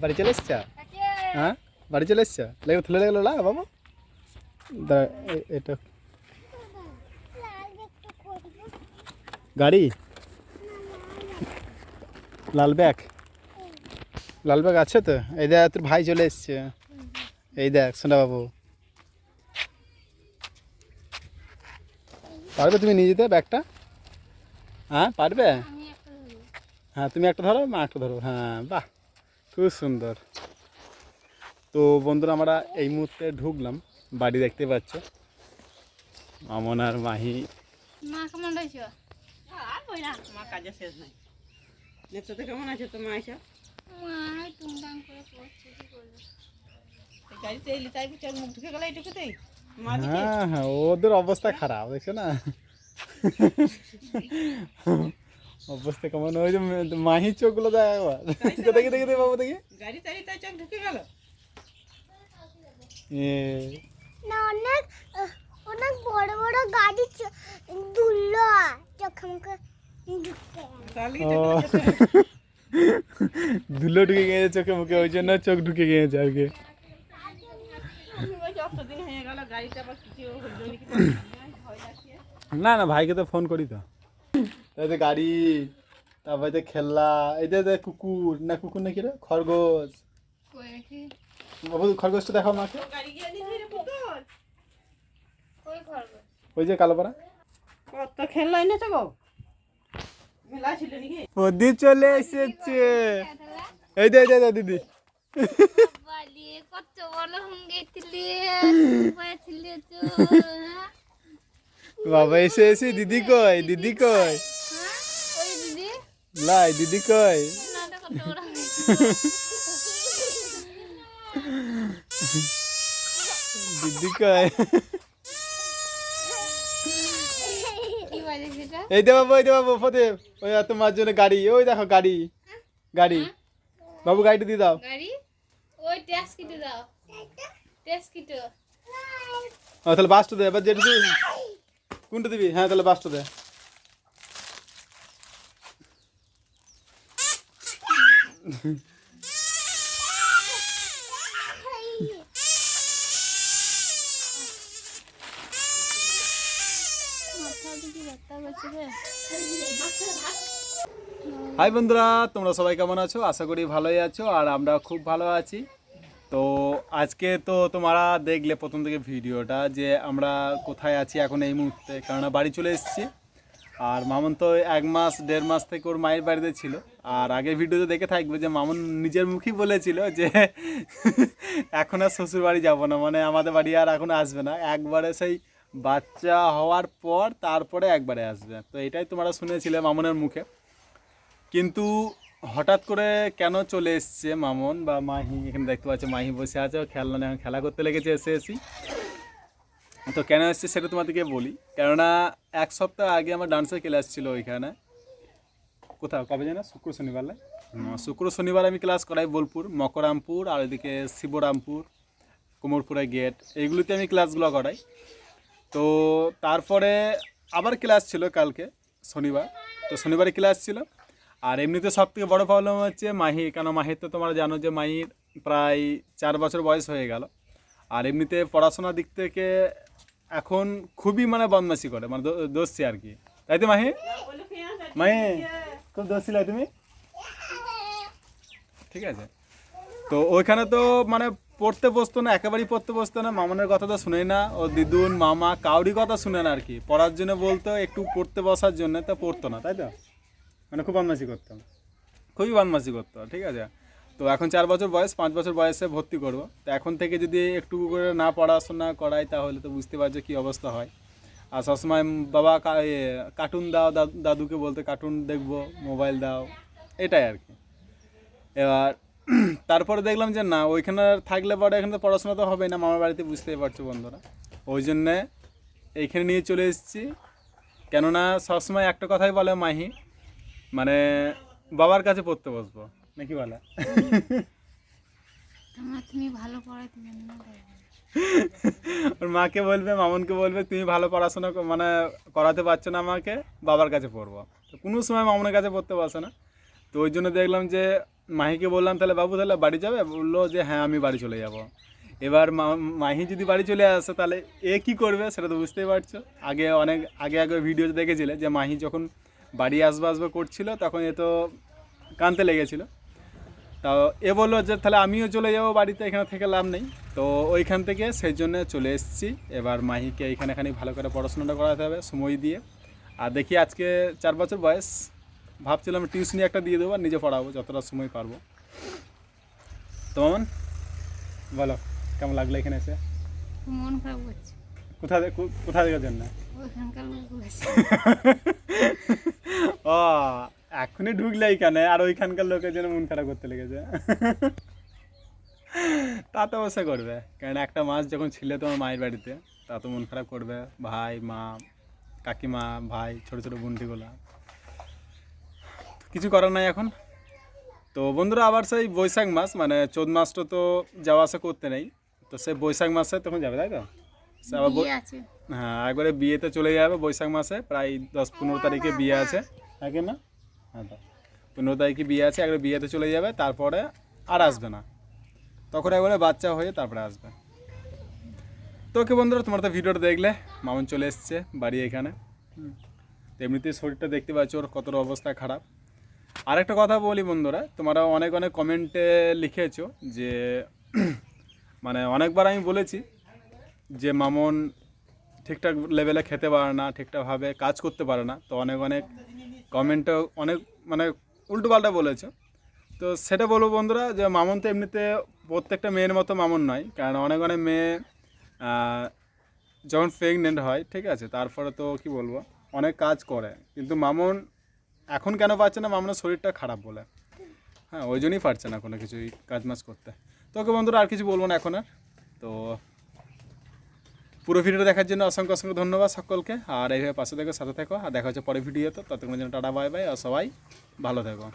বাড়ি চলে এসছ? হ্যাঁ? বাড়ি চলে এসছ? লেগে থুলে লেগে লা বাবু? দাঁড়া, এটা গাড়ি? লাল ব্যাগ? লাল ব্যাগ আছে তো? এই দেখ তোর ভাই চলে এসছে। এই দেখ সোনা বাবু। পারবে তুমি নিয়ে যেতে ব্যাগটা? হ্যাঁ পারবে? হ্যাঁ তুমি একটা ধরো মা একটা ধরো। হ্যাঁ বাহ। খুব সুন্দর। তো বন্ধুরা আমরা এই মুহূর্তে ঢুকলাম। বাড়ি দেখতে পাচ্ছ। মামন আর মাহি। মা কেমন রয়েছো? না কাজে শেষ নাই। নেত্রতে কেমন আছে তোমার আইসা মা টুংটাং করে পড়ছে কি করবে? গাড়িতে এলি তাই কি মুখ ঢুকে গেল এইটুকুতেই। মা হ্যাঁ হ্যাঁ ওদের অবস্থা খারাপ দেখছ না? অবস্থা কেমন? ওই যে মাহি চোখগুলো দেখ একবার। দেখি দেখি দেখি বাবু দেখি। গাড়ি তাই তাই চোখ ঢুকে গেল। এ, না অনেক অনেক বড় বড় গাড়ি দুললো চোখে মুখে ঢুকতে ধুলো ঢুকে গিয়েছে চোখে মুখে ওই জন্য চোখ ঢুকে গিয়েছে আর কি। হয়ে না না ভাইকে তো ফোন করি তো। এই যে গাড়ি তারপরে যে খেলনা এই যে যে কুকুর না কুকুর না কি রে? খরগোশ। বাবু খরগোশটা দেখাও মাকে গাড়ি গিয়ে নিয়ে রে পুকুর কই করবে ওই যে কালোপাড়া কত খেলনা এনেছো গো? প্রদীপ চলে এসেছে। এই দে এই দে, দিদি কত বড় তো হ্যাঁ? বাবা এসে এসে দিদি কই দিদি কই? লাই দিদি কই? দিদি কই? এই দে বাবু এই দে বাবু প্রদীপ। ওই তোমার জন্য গাড়ি ওই দেখো গাড়ি গাড়ি। বাবু গাড়িটা দিয়ে দাও। গাড়ি? ওই ট্যাক্স কিটে দাও। ট্যাক্স কিটো। ও তাহলে বাসটা দে এবার যেটা দিবি কোনটা দিবি? হ্যাঁ তাহলে বাসটা দে মাথা দিকে ব্যথা করছে রে হাই বন্ধুরা, তোমরা সবাই কেমন আছো? আশা করি ভালোই আছো, আর আমরা খুব ভালো আছি। তো আজকে তো তোমরা দেখলে প্রথম থেকে ভিডিওটা যে আমরা কোথায় আছি এখন এই মুহূর্তে, কেননা বাড়ি চলে এসেছি। আর মামন তো এক মাস, দেড় মাস থেকে ওর মায়ের বাড়িতে ছিল। আর আগের ভিডিওতে দেখে থাকবে যে মামন নিজের মুখেই বলেছিল যে এখন আর শ্বশুর বাড়ি যাব না। মানে আমাদের বাড়ি আর এখন আসবে না। একবারে সেই বাচ্চা হওয়ার পর তারপরে একবারে আসবে। তো এটাই তোমরা শুনেছিলে মামনের মুখে। কিন্তু হঠাৎ করে কেন চলে এসছে মামন বা মাহি? এখানে দেখতে পাচ্ছ মাহি বসে আছে খেলনা এখন খেলা করতে লেগেছে এসে এসি তো কেন এসছে সেটা তোমাদেরকে বলি। কেননা এক সপ্তাহ আগে আমার ডান্সের ক্লাস ছিল ওইখানে। কোথাও কবে জানো শুক্র শনিবার শুক্র শনিবার আমি ক্লাস করাই বোলপুর মকরামপুর আর এদিকে শিবরামপুর কোমরপুরে গেট এইগুলোতে আমি ক্লাসগুলো করাই। তো তারপরে আবার ক্লাস ছিল কালকে শনিবার। তো শনিবারে ক্লাস ছিল। আর এমনিতে সব থেকে বড়ো প্রবলেম হচ্ছে মাহি কেন মাহির তো তোমরা জানো যে মাহির প্রায় চার বছর বয়স হয়ে গেল। আর এমনিতে পড়াশোনার দিক থেকে এখন খুবই মানে বদমাশি করে মানে দো- দোষী আর কি। তাই তো মাহি? মাহি, খুব দোষ ছিলে তুমি? ঠিক আছে। তো ওইখানে তো মানে পড়তে বসতো না, একেবারেই পড়তে বসতো না, মামনের কথা তো শুনেই না। ও দিদুন, মামা কাউরি কথা শুনে না আর কি। পড়ার জন্য বলতো একটু পড়তে বসার জন্য, তা পড়তো না, তাই তো? মানে খুব বদমাশি করতাম খুবই বদমাশি করতো, ঠিক আছে। তো এখন চার বছর বয়স, পাঁচ বছর বয়সে ভর্তি করব। তো এখন থেকে যদি একটু করে না পড়াশোনা করাই, তাহলে তো বুঝতে পারছ কী অবস্থা হয়। আর সবসময় বাবা কার্টুন দাও দাদু- দাদুকে বলতে কার্টুন দেখব মোবাইল দাও। এটাই আর কি। এবার তারপরে দেখলাম যে না, ওইখানে থাকলে পরে এখানে তো পড়াশোনা তো হবে না, মামার বাড়িতে বুঝতেই পারছ বন্ধুরা। ওই জন্যে এইখানে নিয়ে চলে এসেছি। কেননা সবসময় একটা কথাই বলে মাহি মানে বাবার কাছে পড়তে বসবো। নাকি বলে? তোমার তুমি ভালো তুমি ওর মাকে বলবে মামনকে বলবে তুমি ভালো পড়াশোনা মানে করাতে পারছ না আমাকে বাবার কাছে পড়ব। তো কোনো সময় মামনের কাছে পড়তে বসে না। তো ওই জন্য দেখলাম যে মাহিকে বললাম তাহলে বাবু তাহলে বাড়ি যাবে? বলল যে হ্যাঁ আমি বাড়ি চলে যাব। এবার মা- মাহি যদি বাড়ি চলে আসে তাহলে এ কি করবে সেটা তো বুঝতেই পারছ। আগে অনেক আগে আগে ভিডিও দেখেছিলে যে মাহি যখন বাড়ি আসবে আসবে করছিল তখন এ তো কানতে লেগেছিল। তো এ বলল যে তাহলে আমিও চলে যাব বাড়িতে এখানে থেকে লাভ নেই। তো ওইখান থেকে সেই জন্য চলে এসেছি। এবার মাহিকে এইখানে খানি ভালো করে পড়াশোনাটা করাতে হবে সময় দিয়ে। আর দেখি আজকে চার বছর বয়স। ভাবছিলাম টিউশনি একটা দিয়ে দেবো আর নিজে পড়াবো যতটা সময় পারব। তো মামন বলো কেমন লাগল এখানে এসে? মন খারাপ করছে। কোথা কোথা থেকে জন্য ওইখানকার লোক বলছে ও এখনই ঢুকলে এইখানে আর ওইখানকার লোকের জন্য মন খারাপ করতে লেগেছে। তা তো অবশ্যই করবে কারণ একটা মাস যখন ছিলে তোমার মায়ের বাড়িতে তা তো মন খারাপ করবে। ভাই মা কাকিমা ভাই ছোট ছোট বোনটিগুলা। কিছু করার নাই এখন। তো বন্ধুরা আবার সেই বৈশাখ মাস মানে চোদ্দ মাসটা তো যাওয়া আসা করতে নেই। তো সে বৈশাখ মাসে তখন যাবে তাই তো? আবার হ্যাঁ একবারে বিয়েতে চলে যাবে বৈশাখ মাসে প্রায় দশ পনেরো তারিখে বিয়ে আছে। না হ্যাঁ তো পনেরো তারিখে বিয়ে আছে? একবারে বিয়েতে চলে যাবে, তারপরে আর আসবে না। তখন একবারে বাচ্চা হয়ে তারপরে আসবে। তো ওকে বন্ধুরা, তোমার তো ভিডিওটা দেখলে, মামন চলে এসছে বাড়ি এখানে। তো এমনিতেই শরীরটা দেখতে পাচ্ছ, ওর কতটা অবস্থা খারাপ। আরেকটা কথা বলি বন্ধুরা, তোমরা অনেক অনেক কমেন্টে লিখেছো যে মানে অনেকবার আমি বলেছি যে মামন ঠিকঠাক লেভেলে খেতে পারে না, ঠিকঠাকভাবে কাজ করতে পারে না। তো অনেক অনেক কমেন্টে অনেক মানে উল্টোপাল্টা বলেছে। তো সেটা বলব বন্ধুরা যে মামন তো এমনিতে প্রত্যেকটা মেয়ের মতো মামন নয়। কারণ অনেক অনেক মেয়ে যখন প্রেগনেন্ট হয়, ঠিক আছে, তারপরে তো কি বলব, অনেক কাজ করে। কিন্তু মামন এখন কেন পারছে না? মামনের শরীরটা খারাপ বলে। হ্যাঁ ওই জন্যই পারছে না কোনো কিছুই কাজ মাজ করতে। তো ওকে বন্ধুরা আর কিছু বলব না এখন আর? তো পুরো ভিডিওটা দেখার জন্য অসংখ্য অসংখ্য ধন্যবাদ সকলকে। আর এইভাবে পাশে থেকো, সাথে থেকো। আর দেখা হচ্ছে পরে ভিডিওতে। ততক্ষণের জন্য টাটা, বাই বাই। আর সবাই ভালো থেকো।